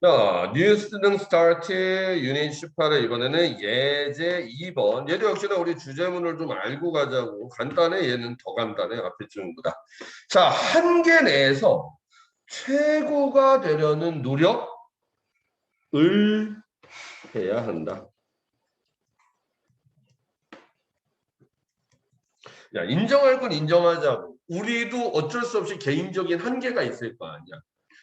자, 뉴 스튜던 스타트 유닛 18의 이번에는 예제 2번. 얘도 역시나 우리 주제문을 좀 알고 가자고. 간단해. 얘는 더 간단해. 앞에 중보다. 자, 한계 내에서 최고가 되려는 노력을 해야 한다. 야, 인정할 건 인정하자고. 우리도 어쩔 수 없이 개인적인 한계가 있을 거 아니야.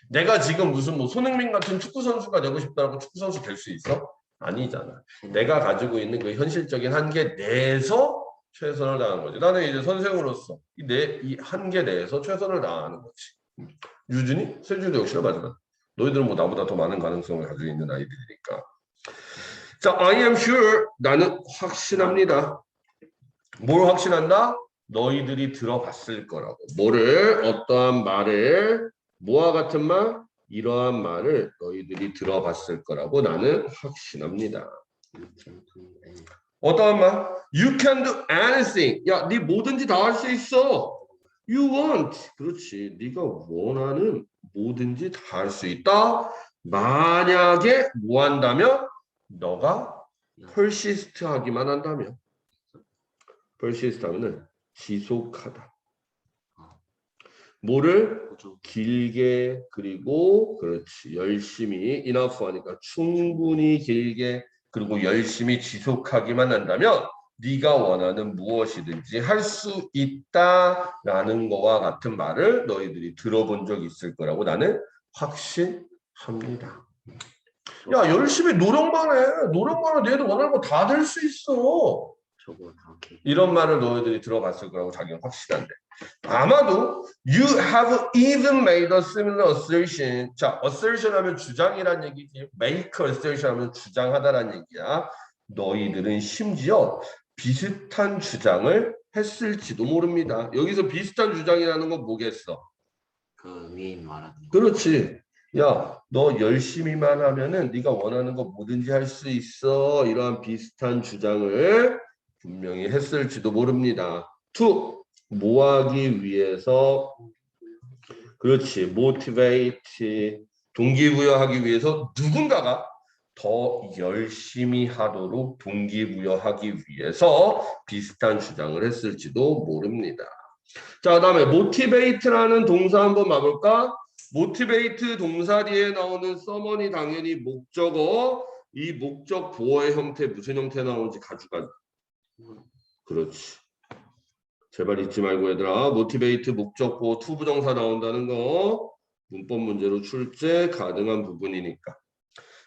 내가 지금 무슨 뭐 손흥민 같은 축구 선수가 되고 싶다고 축구 선수 될 수 있어? 아니잖아. 내가 가지고 있는 그 현실적인 한계 내에서 최선을 다하는 거지. 나는 이제 선생으로서 이내이 한계 내에서 최선을 다하는 거지. 유준이, 세준도 역시나 마찬가지. 너희들은 뭐 나보다 더 많은 가능성을 가지고 있는 아이들이니까. 자, I am sure 나는 확신합니다. 뭘 확신한다? 너희들이 들어봤을 거라고. 뭐를 어떠한 말을 뭐와 같은 말? 이러한 말을 너희들이 들어봤을 거라고 나는 확신합니다. 어떠한 말? You can do anything. 야, 네 뭐든지 다 할 수 있어. You want. 그렇지. 네가 원하는 뭐든지 다 할 수 있다. 만약에 뭐 한다면 너가 persist 하기만 한다면 persist 하면은 지속하다. 뭐를 길게 그리고 그렇지. 열심히 enough 하니까 충분히 길게 그리고 열심히 지속하기만 한다면 네가 원하는 무엇이든지 할 수 있다라는 거와 같은 말을 너희들이 들어본 적 있을 거라고 나는 확신합니다. 야 열심히 노력만 해. 노력만 해 너희들 원하는 거 다 될 수 있어 저거 다 이렇게 이런 말을 너희들이 들어봤을 거라고 자기는 확실한데 아마도 you have even made a similar assertion. 자 assertion 하면 주장이란 얘기지 make assertion 하면 주장하다란 얘기야. 너희들은 심지어 비슷한 주장을 했을지도 모릅니다. 여기서 비슷한 주장이라는 건 뭐겠어? 그 위에 말하는 거. 그렇지. 야 너 열심히만 하면은 네가 원하는 거 뭐든지 할 수 있어. 이러한 비슷한 주장을 분명히 했을지도 모릅니다. 투 뭐하기 위해서 그렇지 motivate 동기부여하기 위해서 누군가가 더 열심히 하도록 동기부여하기 위해서 비슷한 주장을 했을지도 모릅니다. 자, 그다음에 motivate라는 동사 한번 봐볼까? motivate 동사 뒤에 나오는 서머니 당연히 목적어 이 목적 보어의 형태 무슨 형태 나오는지 가져가 그렇지. 제발 잊지 말고 얘들아. 모티베이트 목적보 투부정사 나온다는 거 문법 문제로 출제 가능한 부분이니까.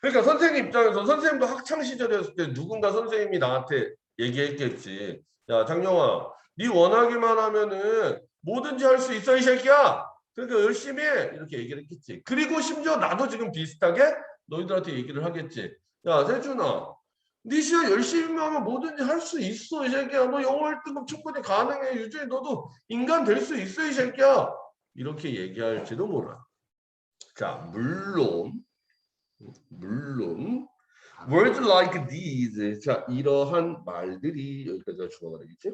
그러니까 선생님 입장에서 선생님도 학창 시절이었을 때 누군가 선생님이 나한테 얘기했겠지. 야 장영아, 네 원하기만 하면은 뭐든지 할 수 있어 이 새끼야. 그러니까 열심히 해 이렇게 얘기를 했겠지. 그리고 심지어 나도 지금 비슷하게 너희들한테 얘기를 하겠지. 야 세준아, 네 시간 열심히 하면 뭐든지 할 수 있어 이 새끼야. 너 영어 1등급 충분히 가능해. 유준이 너도 인간 될 수 있어 이 새끼야. 이렇게 얘기할지도 몰라. 자 물론 물론 words like these 자 이러한 말들이 여기까지가 주어가 되겠지?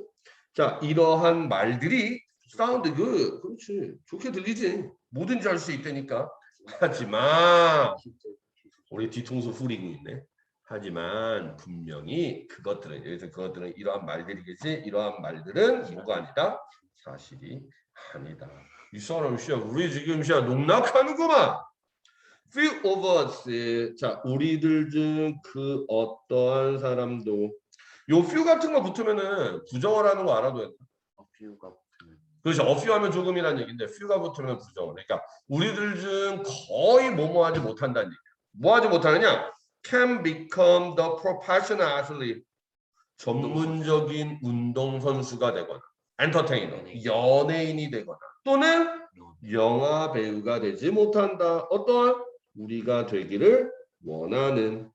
자 이러한 말들이 sound good. 그렇지. 좋게 들리지. 뭐든지 할 수 있다니까. 하지만 우리 뒤통수 후리고 있네 하지만 분명히 그것들은 여기서 그것들은 이러한 말들이겠지 이러한 말들은 뭐가 아니다 사실이 아니다 이 사람 씨야 우리 지금 씨야 농락하는구만 few of us 자 우리들 중 그 어떠한 사람도 요 few 같은 거 붙으면은 부정을 하는 거 알아둬야 돼 붙으면 그렇죠. a few 하면 조금이라는 얘기인데 few가 붙으면 부정을. 그러니까 우리들 중 거의 뭐뭐 하지 못한다는 얘기야. 뭐 하지 못하느냐? Can become the professional athlete. 전문적인 운동 선수가 되거나 엔터테이너, 연예인이 되거나 또는 영화 배우가 되지 못한다. 어떠한 우리가 되기를 원하는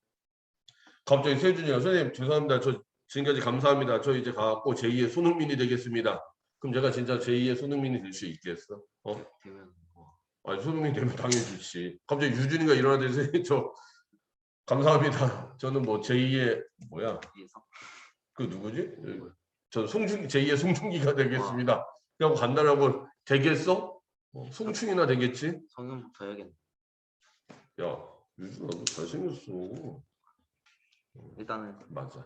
갑자기 세준이가 선생님 죄송합니다. 저 지금까지 감사합니다. 저 이제 가고 제2의 손흥민이 되겠습니다. 그럼 제가 진짜 제2의 손흥민이 될 수 있겠어? 어? 되면 뭐 아니 손흥민 되면 당연히 좋지. 갑자기 유준이가 일어나더니 저 감사합니다. 저는 뭐 제2의 뭐야? 그 누구지? 저 송중 제2의 송중기가 되겠습니다. 그냥 간단하고 되겠어? 어, 송충이나 되겠지? 성형부터 해야겠네 야, 유주 나도 잘생겼어. 일단은 맞아.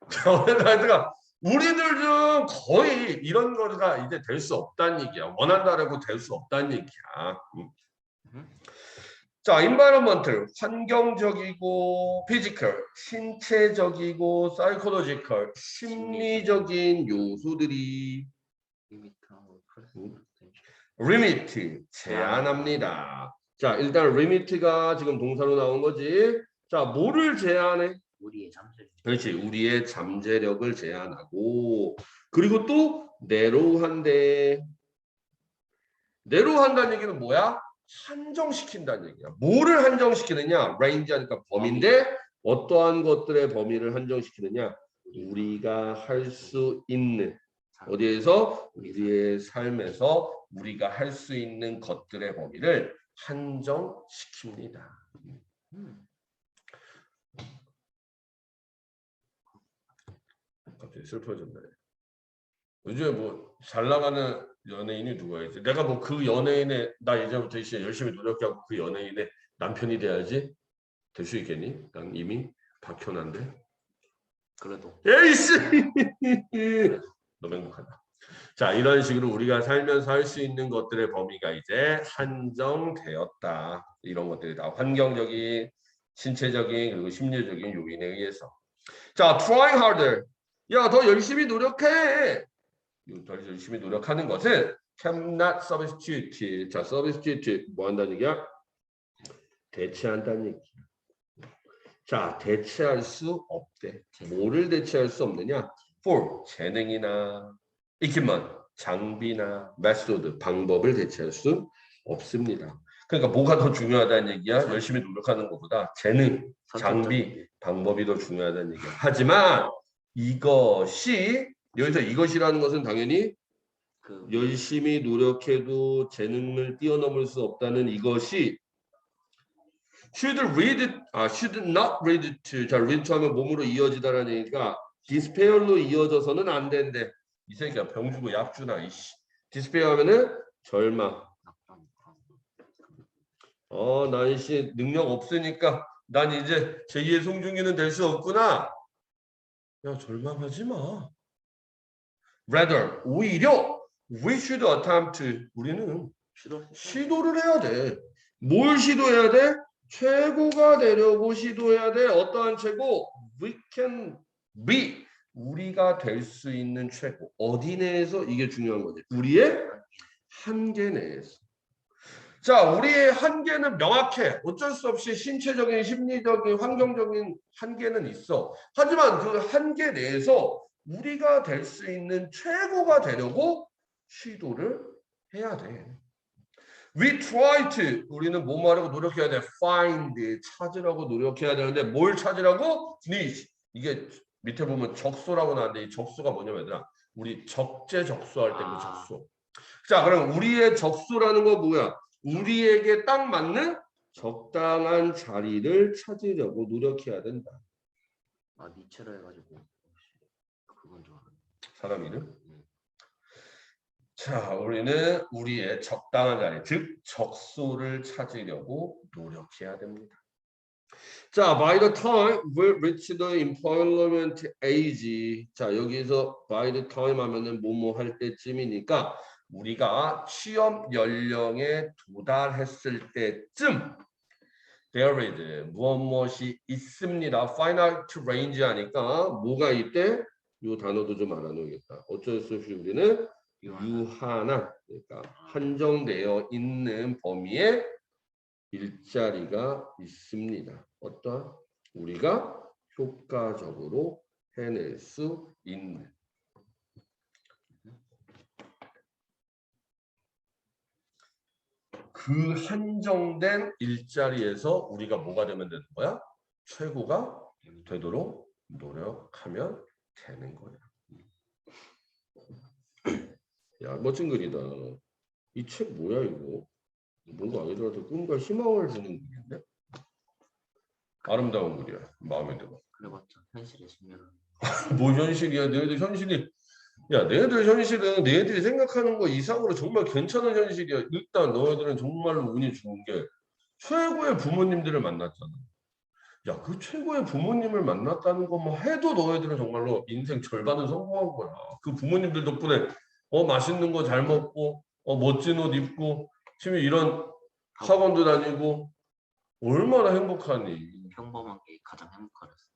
하여튼가 우리들 중 거의 이런 거가 이제 될 수 없다는 얘기야. 원한다라고 될 수 없다는 얘기야. 음. 음. 자, environmental 환경적이고 physical 신체적이고 psychological 심리적인 요소들이 리미트하고 음. 제한합니다. 자, 일단 limit가 지금 동사로 나온 거지. 자, 뭐를 제한해? 우리의 잠재 그렇지. 우리의 잠재력을 제한하고 그리고 또 내로우한데 내로우한다는 얘기는 뭐야? 한정시킨다는 얘기야. 뭐를 한정시키느냐? range 하니까 범위인데 어떠한 것들의 범위를 한정시키느냐? 우리가 할 수 있는 어디에서 우리의 삶에서 우리가 할 수 있는 것들의 범위를 한정시킵니다. 음. 갑자기 슬퍼졌네. 요 즘에 뭐 잘 나가는 연예인이 누가 있지? 내가 뭐 그 연예인의 나 예전부터 진짜 열심히 노력하고 그 연예인의 남편이 돼야지 될 수 있겠니? 난 이미 박현아인데. 그래도 에이씨! 너무 행복하다. 자 이런 식으로 우리가 살면서 할 수 있는 것들의 범위가 이제 한정되었다. 이런 것들이 다 환경적인, 신체적인 그리고 심리적인 요인에 의해서. 자, trying harder. 야, 더 열심히 노력해. 열심히 노력하는 것은 cannot substitute. 자, substitute 뭐 한다는 얘기야? 대체한다는 얘기. 자, 대체할 수 없대. 뭐를 대체할 수 없느냐? for 재능이나 equipment 장비나 method 방법을 대체할 수 없습니다. 그러니까 뭐가 더 중요하다는 얘기야? 열심히 노력하는 것보다 재능, 장비, 방법이 더 중요하다는 얘기야. 하지만 이것이 여기서 이것이라는 것은 당연히 그 열심히 노력해도 재능을 뛰어넘을 수 없다는 이것이 should read 아 should not read to 자 read to 하면 몸으로 이어지다라는 얘기가 despair로 이어져서는 안 된대. 이 새끼야 병 주고 약 주나 이씨. despair 하면은 절망. 어, 난씨 능력 없으니까 난 이제 제2의 송중기는 될 수 없구나. 야, 절망하지 마. Rather, 오히려 we should attempt. 우리는 시도 시도를 해야 돼. 뭘 시도해야 돼? 최고가 되려고 시도해야 돼. 어떠한 최고? We can be. 우리가 될 수 있는 최고. 어디 내에서 이게 중요한 거지. 우리의 한계 내에서. 자, 우리의 한계는 명확해. 어쩔 수 없이 신체적인, 심리적인, 환경적인 한계는 있어. 하지만 그 한계 내에서 우리가 될 수 있는 최고가 되려고 시도를 해야 돼. We try to 우리는 뭐뭐 하려고 노력해야 돼. Find 찾으라고 노력해야 되는데 뭘 찾으라고? Niche. 이게 밑에 보면 적소라고 나왔는데 이 적소가 뭐냐면 얘들아 우리 적재 적소할 때그 아. 적소. 자 그럼 우리의 적소라는 거 뭐야? 우리에게 딱 맞는 적당한 자리를 찾으려고 노력해야 된다. 아 니체로 해가지고 그건 좋아 사람 이름? 자, 우리는 우리의 적당한 자리, 즉 적소를 찾으려고 노력해야 됩니다. 자, by the time we reach the employment age. 자, 여기서 by the time 하면은 뭐뭐 할 때쯤이니까 우리가 취업 연령에 도달했을 때쯤 there is 무엇 무엇이 있습니다. finite range 하니까 뭐가 이때 이 단어도 좀 알아놓겠다. 어쩔 수 없이 우리는 유한한 그러니까 한정되어 있는 범위에 일자리가 있습니다. 어떠한 우리가 효과적으로 해낼 수 있는 그 한정된 일자리에서 우리가 뭐가 되면 되는 거야? 최고가 되도록 노력하면 되는 거야. 야 멋진 글이다. 이 책 뭐야 이거? 뭔가 아이들한테 꿈과 희망을 주는 글인데? 아름다운 글이야. 마음에 들어. 그래봤자 현실의 직면은 뭐 현실이야? 너희들 현실이 야 너희들 현실은 너희들이 생각하는 거 이상으로 정말 괜찮은 현실이야. 일단 너희들은 정말로 운이 좋은 게 최고의 부모님들을 만났잖아. 야, 그 최고의 부모님을 만났다는 것만 해도 너희들은 정말로 인생 절반은 성공한 거야. 그 부모님들 덕분에 어 맛있는 거 잘 먹고 어 멋진 옷 입고 지금 이런 학원도 다니고 얼마나 행복하니. 평범한 게 가장 행복하랬어.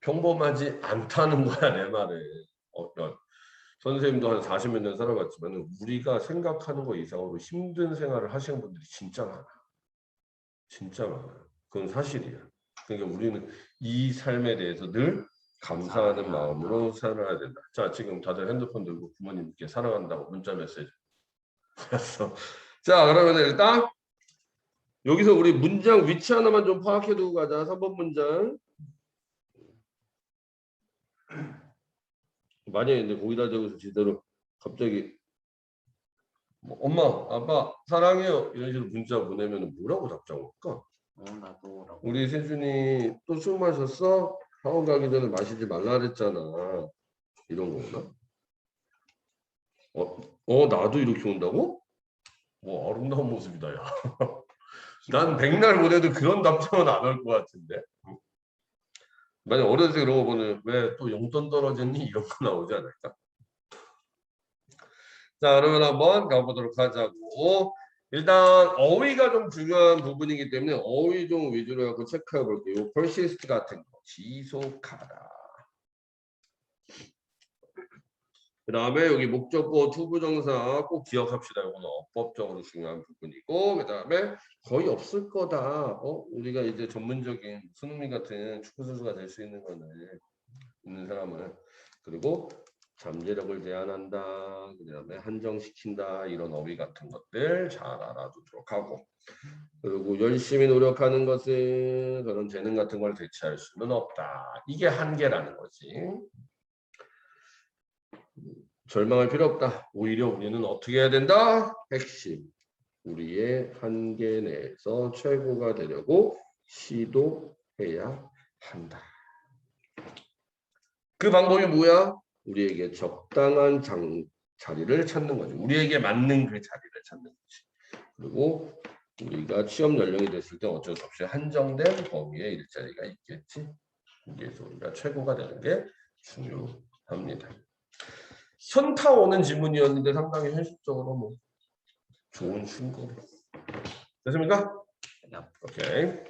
평범하지 않다는 거야 내 말에. 어, 야, 선생님도 한 40몇 년 살아봤지만 우리가 생각하는 것 이상으로 힘든 생활을 하시는 분들이 진짜 많아. 진짜 많아요. 그건 사실이야. 그러니까 우리는 이 삶에 대해서 늘 감사하는 마음으로 살아야 된다. 자, 지금 다들 핸드폰 들고 부모님께 사랑한다고 문자 메시지. 알았어. 자, 그러면 일단 여기서 우리 문장 위치 하나만 좀 파악해 두고 가자. 3번 문장. 만약에 이제 거기다 적어서 제대로 갑자기 뭐 엄마, 아빠 사랑해요 이런 식으로 문자 보내면 뭐라고 답장 올까? 어 나도라고. 우리 세준이 또 술 마셨어? 학원 가기 전에 마시지 말라 그랬잖아. 이런 거구나. 어, 어 나도 이렇게 온다고? 뭐 아름다운 모습이다 야. 난 백날 보내도 그런 답장은 안할것 같은데. 만약 때 그런 거 보면 왜 또 용돈 떨어졌니? 이런 거 나오지 않을까? 자 그러면 한번 가보도록 하자고. 일단 어휘가 좀 중요한 부분이기 때문에 어휘 좀 위주로 해서 체크해 볼게요. persist 같은 거 지속하다. 그 다음에 여기 목적어 투부정사 꼭 기억합시다. 이거는 어법적으로 중요한 부분이고 그 다음에 거의 없을 거다. 어? 우리가 이제 전문적인 손흥민 같은 축구 선수가 될 수 있는 거는 있는 사람은 그리고 잠재력을 제한한다. 그 다음에 한정시킨다. 이런 어휘 같은 것들 잘 알아두도록 하고 그리고 열심히 노력하는 것은 그런 재능 같은 걸 대체할 수는 없다. 이게 한계라는 거지. 절망할 필요 없다. 오히려 우리는 어떻게 해야 된다? 핵심. 우리의 한계 내에서 최고가 되려고 시도해야 한다. 그 방법이 뭐야? 우리에게 적당한 장, 자리를 찾는 거지. 우리에게 맞는 그 자리를 찾는 거지. 그리고 우리가 취업 연령이 됐을 때 어쩔 수 없이 한정된 범위의 일자리가 있겠지. 거기에서 우리가 최고가 되는 게 중요합니다. 현타 오는 지문이었는데 상당히 현실적으로 뭐 좋은 충고. 됐습니까? 야. 오케이.